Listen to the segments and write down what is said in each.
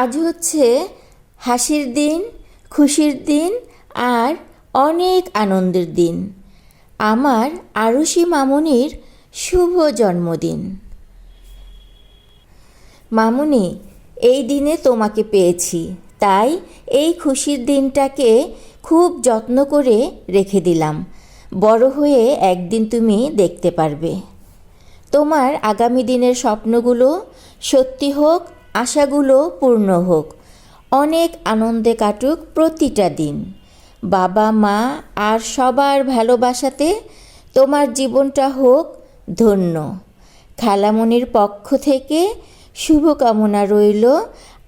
আজ হচ্ছে হাসির দিন, খুশির দিন আর অনেক আনন্দের দিন। আমার আরুষি মামুনির শুভ জন্মদিন। মামুনি, এই দিনে তোমাকে পেয়েছি, তাই এই খুশির দিনটাকে খুব যত্ন করে রেখে দিলাম। বড় হয়ে একদিন তুমি দেখতে পারবে। তোমার আগামী দিনের স্বপ্নগুলো সত্যি হোক আশাগুলো পূর্ণ হোক। অনেক আনন্দে কাটুক প্রতিটা দিন। বাবা, মা আর সবার ভালোবাসাতে তোমার জীবনটা হোক ধন্য। খালামণির পক্ষ থেকে শুভকামনা রইল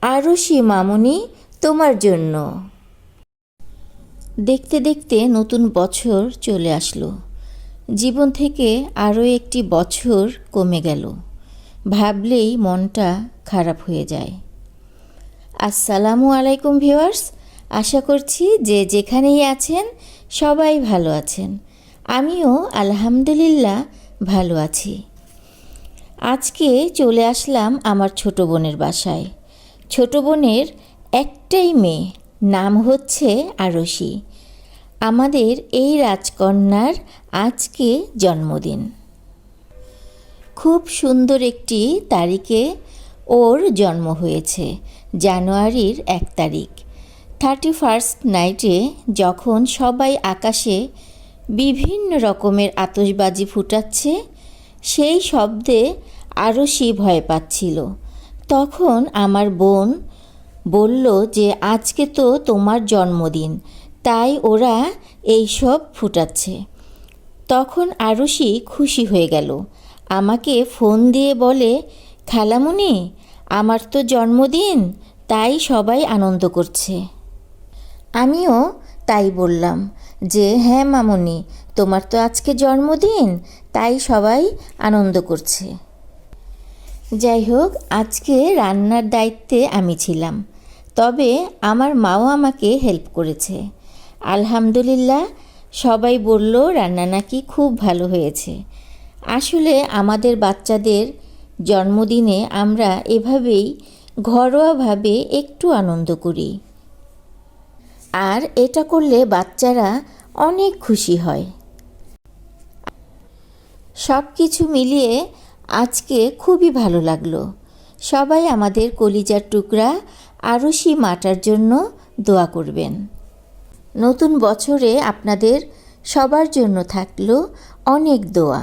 আরশি মামুনি তোমার জন্য। দেখতে দেখতে নতুন বছর চলে আসলো। জীবন থেকে আরও একটি বছর কমে গেল। ভাবলেই মনটা খারাপ হয়ে যায়। আসসালামু আলাইকুম ভিউয়ার্স, আশা করছি যে যেখানেই আছেন সবাই ভালো আছেন। আমিও আলহামদুলিল্লাহ ভালো আছি। আজকে চলে আসলাম আমার ছোট বোনের বাসায়। ছোট বোনের একটাই মেয়ে, নাম হচ্ছে আরশি। আমাদের এই রাজকন্যার আজকে জন্মদিন। খুব সুন্দর একটি তারিখে ওর জন্ম হয়েছে, জানুয়ারির এক তারিখ। থার্টি ফার্স্ট নাইটে যখন সবাই আকাশে বিভিন্ন রকমের আতশবাজি ফুটাচ্ছে, সেই শব্দে আরশি ভয় পাচ্ছিল। তখন আমার বোন বলল যে, আজকে তো তোমার জন্মদিন, তাই ওরা এই সব ফুটাচ্ছে। তখন আরুষি খুশি হয়ে গেল। আমাকে ফোন দিয়ে বলে, খালামুনি, আমার তো জন্মদিন, তাই সবাই আনন্দ করছে। আমিও তাই বললাম যে হ্যাঁ মামুনি, তোমার তো আজকে জন্মদিন, তাই সবাই আনন্দ করছে। যাই হোক, আজকে রান্নার দায়িত্বে আমি ছিলাম, তবে আমার মাও আমাকে হেল্প করেছে। আলহামদুলিল্লাহ, সবাই বলল, রান্না নাকি খুব ভালো হয়েছে। আসলে আমাদের বাচ্চাদের জন্মদিনে আমরা এভাবেই ঘরোয়াভাবে একটু আনন্দ করি। আর এটা করলে বাচ্চারা অনেক খুশি হয়। সব কিছু মিলিয়ে আজকে খুবই ভালো লাগল। সবাই আমাদের কলিজার টুকরা আরশি মাটার জন্য দোয়া করবেন। নতুন বছরে আপনাদের সবার জন্য থাকল অনেক দোয়া।